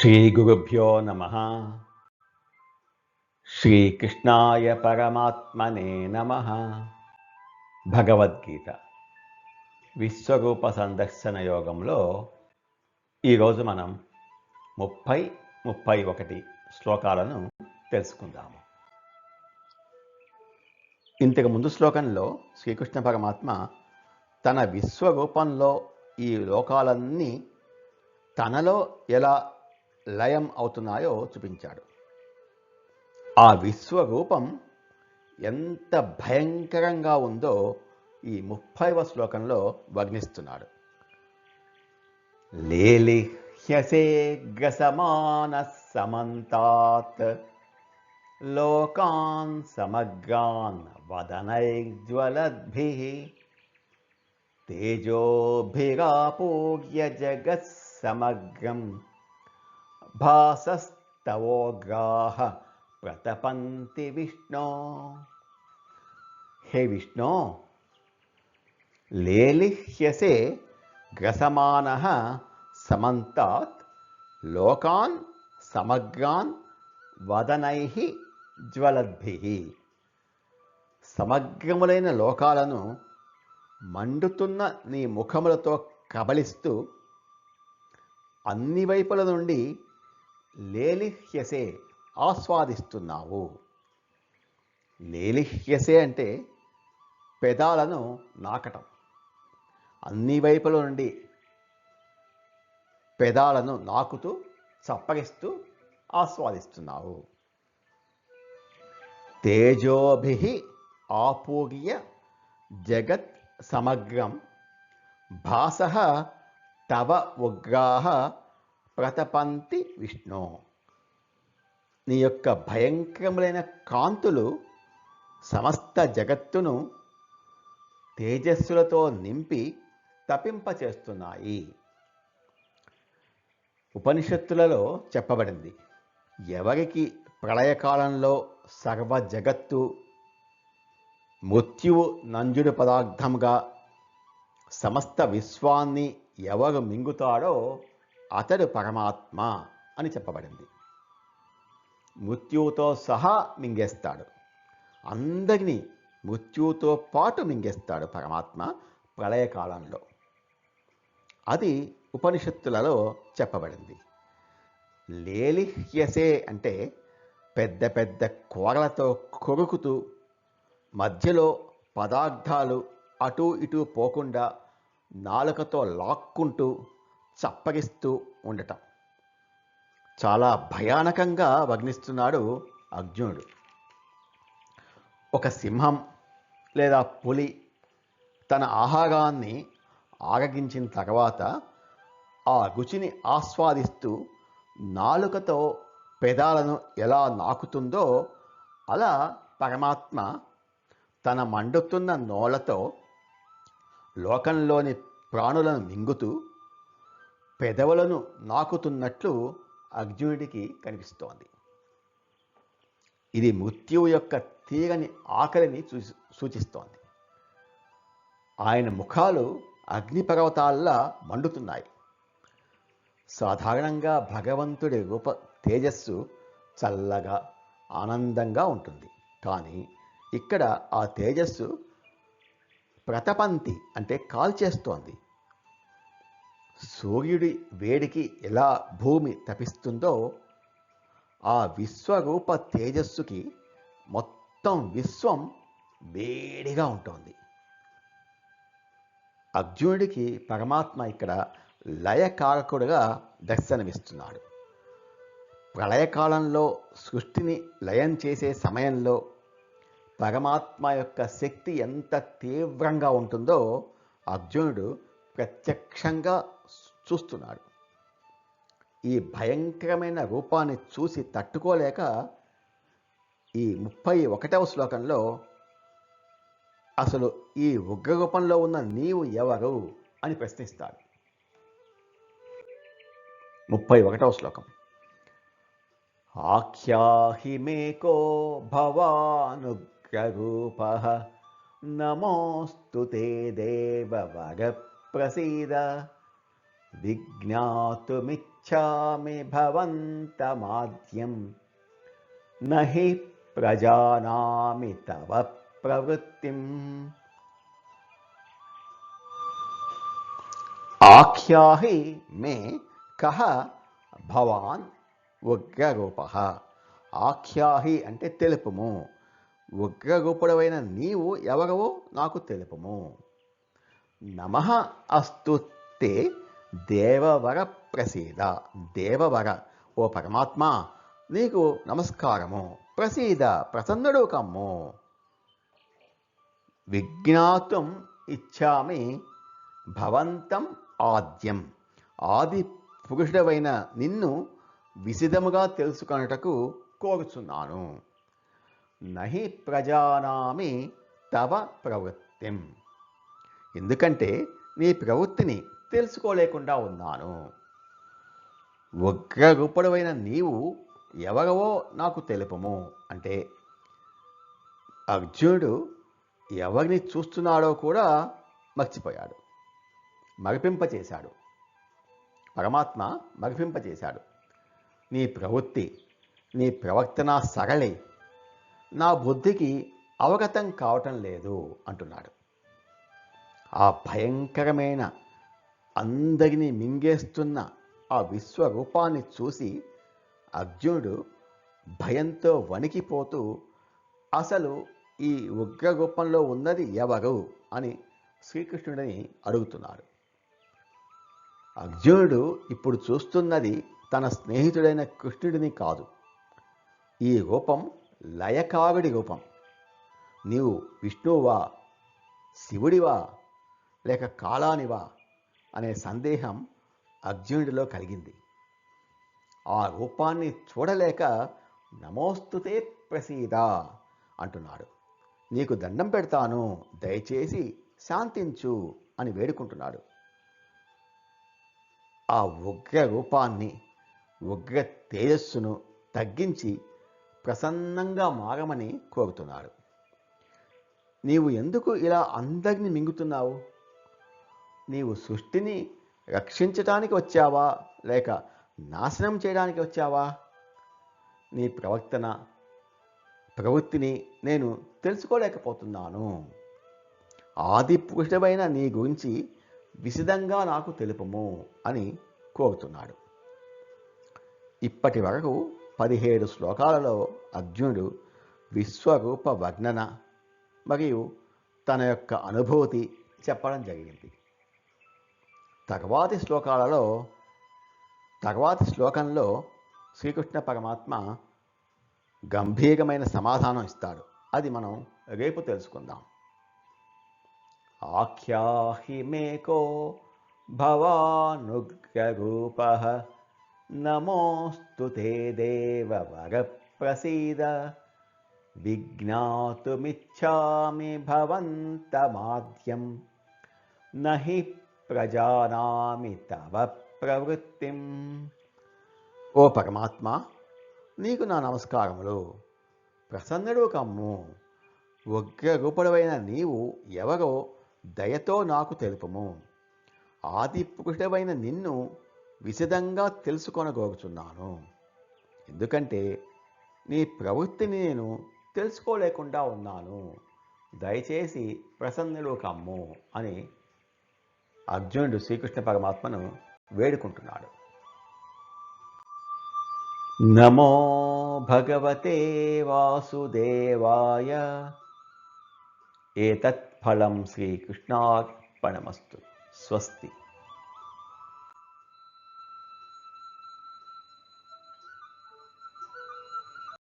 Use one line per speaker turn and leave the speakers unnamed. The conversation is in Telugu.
శ్రీగురుభ్యో నమ. శ్రీకృష్ణాయ పరమాత్మనే నమ. భగవద్గీత. విశ్వరూప సందర్శన యోగంలో ఈరోజు మనం ముప్పై ముప్పై ఒకటి శ్లోకాలను తెలుసుకుందాము. ఇంతకు ముందు శ్లోకంలో శ్రీకృష్ణ పరమాత్మ తన విశ్వరూపంలో ఈ లోకాలన్నీ తనలో ఎలా లయం అవుతున్నాయో చూపించాడు. ఆ విశ్వరూపం ఎంత భయంకరంగా ఉందో ఈ ముప్పైవ శ్లోకంలో వర్ణిస్తున్నాడు. లేలిహ్యసే గ్రసమాన సమంతాత్ లోకాన్ సమగ్రాన్ వదనైజ్వలద్భి తేజోభిరాపూర్య జగత్సమగ్రం భాసస్తవోగ్రాహ ప్రతపంతి విష్ణో హే విష్ణో లేలిహ్యసే గ్రసమాన సమంతాత్ లోకాన్ సమగ్రాన్ వదనై జ్వలద్భి సమగ్రములైన లోకాలను మండుతున్న నీ ముఖములతో కబలిస్తూ అన్ని వైపుల నుండి లేలిహ్యసే ఆస్వాదిస్తున్నావు. లేలిహ్యసే అంటే పెదాలను నాకటం. అన్ని వైపుల నుండి పెదాలను నాకుతూ చప్పగిస్తూ ఆస్వాదిస్తున్నావు. తేజోభి ఆపూగియ జగత్ సమగ్రం భాస తవ ఉగ్రాహ ప్రతపంతి విష్ణు. నీ యొక్క భయంకరములైన కాంతులు సమస్త జగత్తును తేజస్సులతో నింపి తపింపచేస్తున్నాయి. ఉపనిషత్తులలో చెప్పబడింది ఎవరికి ప్రళయకాలంలో సర్వ జగత్తు మృత్యువు నంజుడు పదార్థంగా సమస్త విశ్వాన్ని ఎవరు మింగుతాడో అతడు పరమాత్మ అని చెప్పబడింది. మృత్యువుతో సహా మింగేస్తాడు. అందరినీ మృత్యువుతో పాటు మింగేస్తాడు పరమాత్మ ప్రళయకాలంలో అది ఉపనిషత్తులలో చెప్పబడింది. లేలిహ్యసే అంటే పెద్ద పెద్ద కూరలతో కొరుకుతూ మధ్యలో పదార్థాలు అటూ ఇటూ పోకుండా నాలుకతో లాక్కుంటూ చప్పగిస్తూ ఉండటం. చాలా భయానకంగా వర్ణిస్తున్నాడు అర్జునుడు. ఒక సింహం లేదా పులి తన ఆహారాన్ని ఆరగించిన తర్వాత ఆ రుచిని ఆస్వాదిస్తూ నాలుకతో పెదాలను ఎలా నాకుతుందో అలా పరమాత్మ తన మండుతున్న నోలతో లోకంలోని ప్రాణులను మింగుతూ పెదవులను నాకుతున్నట్లు అర్జునుడికి కనిపిస్తోంది. ఇది మృత్యువు యొక్క తీరని ఆకలిని సూచిస్తోంది. ఆయన ముఖాలు అగ్నిపర్వతాల్లా మండుతున్నాయి. సాధారణంగా భగవంతుడి రూప తేజస్సు చల్లగా ఆనందంగా ఉంటుంది. కానీ ఇక్కడ ఆ తేజస్సు ప్రతపంతి అంటే కాల్చేస్తోంది. సూర్యుడి వేడికి ఎలా భూమి తపిస్తుందో ఆ విశ్వరూప తేజస్సుకి మొత్తం విశ్వం వేడిగా ఉంటుంది. అర్జునుడికి పరమాత్మ ఇక్కడ లయకారకుడుగా దర్శనమిస్తున్నాడు. ప్రళయకాలంలో సృష్టిని లయం చేసే సమయంలో పరమాత్మ యొక్క శక్తి ఎంత తీవ్రంగా ఉంటుందో అర్జునుడు ప్రత్యక్షంగా చూస్తున్నాడు. ఈ భయంకరమైన రూపాన్ని చూసి తట్టుకోలేక ఈ ముప్పై ఒకటవ శ్లోకంలో అసలు ఈ ఉగ్రరూపంలో ఉన్న నీవు ఎవరు అని ప్రశ్నిస్తాడు. ముప్పై ఒకటవ శ్లోకం. ఆఖ్యాహి మేకో భవానుగ్రరూప నమోస్తు తే దేవవర ప్రసీద విజ్ఞాతుమిచ్చ భవంతమాద్యం నహి ప్రజానామి తవ ప్రవృత్తిం ఆఖ్యాహి మే కహ భవాన్ ఉగ్రరూప ఆఖ్యాహి అంటే తెలుపుము। ఉగ్రరూపుడవైన నీవు ఎవరవో నాకు తెలుపుము। నమ అస్తుతే దేవవర ప్రసీద. దేవవర ఓ పరమాత్మ నీకు నమస్కారము. ప్రసీద ప్రసన్నుడు కమ్ము. విజ్ఞాతం ఇచ్చామి భవంతం ఆద్యం. ఆది పురుషుడవైన నిన్ను విసిదముగా తెలుసుకొనుటకు కోరుచున్నాను. నహి ప్రజానామి తవ ప్రవృత్తిం. ఎందుకంటే నీ ప్రవృత్తిని తెలుసుకోలేకుండా ఉన్నాను. ఉగ్రరూపుడవైన నీవు ఎవరవో నాకు తెలుపము. అంటే అర్జునుడు ఎవరిని చూస్తున్నాడో కూడా మర్చిపోయాడు. మరిపింపచేశాడు. పరమాత్మ మరిపింపచేశాడు. నీ ప్రవృత్తి నీ ప్రవర్తన సరళి. నా బుద్ధికి అవగతం కావటం లేదు అంటున్నాడు. ఆ భయంకరమైన అందరినీ మింగేస్తున్న ఆ విశ్వరూపాన్ని చూసి అర్జునుడు భయంతో వణికిపోతూ అసలు ఈ ఉగ్ర రూపంలో ఉన్నది ఎవరు? అని శ్రీకృష్ణుడిని అడుగుతున్నాడు. అర్జునుడు ఇప్పుడు చూస్తున్నది తన స్నేహితుడైన కృష్ణుడిని కాదు. ఈ రూపం లయకావిడి రూపం. నీవు విష్ణువా? శివుడివా? లేక కాలానివా అనే సందేహం అర్జునుడిలో కలిగింది. ఆ రూపాన్ని చూడలేక నమోస్తుతే ప్రసీద అంటున్నాడు. నీకు దండం పెడతాను దయచేసి శాంతించు అని వేడుకుంటున్నాడు. ఆ ఉగ్ర రూపాన్ని ఉగ్ర తేజస్సును తగ్గించి ప్రసన్నంగా మారమని కోరుతున్నాడు. నీవు ఎందుకు ఇలా అందరిని మింగుతున్నావు? నీవు సృష్టిని రక్షించటానికి వచ్చావా? లేక నాశనం చేయడానికి వచ్చావా? నీ ప్రవర్తన ప్రవృత్తిని నేను తెలుసుకోలేకపోతున్నాను. ఆది పురుషుడమైన నీ గురించి విశదంగా నాకు తెలుపము అని కోరుతున్నాడు. ఇప్పటి వరకు పదిహేడు శ్లోకాలలో అర్జునుడు విశ్వరూప వర్ణన మరియు తన యొక్క అనుభూతి చెప్పడం జరిగింది. తర్వాతి శ్లోకాలలో తర్వాతి శ్లోకంలో శ్రీకృష్ణ పరమాత్మ గంభీరమైన సమాధానం ఇస్తాడు. అది మనం రేపు తెలుసుకుందాం. ఆఖ్యాహి మేకో భవానుగ్రూప నమోస్తు తే దేవవర ప్రసీద విజ్ఞాతుమిచ్చామి భవంతమాద్యం నహి ప్రజానామి తవ ప్రవృత్తిం. ఓ పరమాత్మ నీకు నా నమస్కారములు. ప్రసన్నుడు కమ్ము. ఉగ్రరూపుడవైన నీవు ఎవరో దయతో నాకు తెలుపము. ఆది పురుషుడవైన నిన్ను విశదంగా తెలుసుకొనగోరుచున్నాను. ఎందుకంటే నీ ప్రవృత్తిని నేను తెలుసుకోలేకుండా ఉన్నాను. దయచేసి ప్రసన్నుడు కమ్ము అని అర్జునుడు శ్రీకృష్ణ పరమాత్మను వేడుకుంటున్నాడు. నమో భగవతే వాసుదేవాయ. ఏతత్ ఫలం శ్రీకృష్ణార్పణమస్తు. స్వస్తి.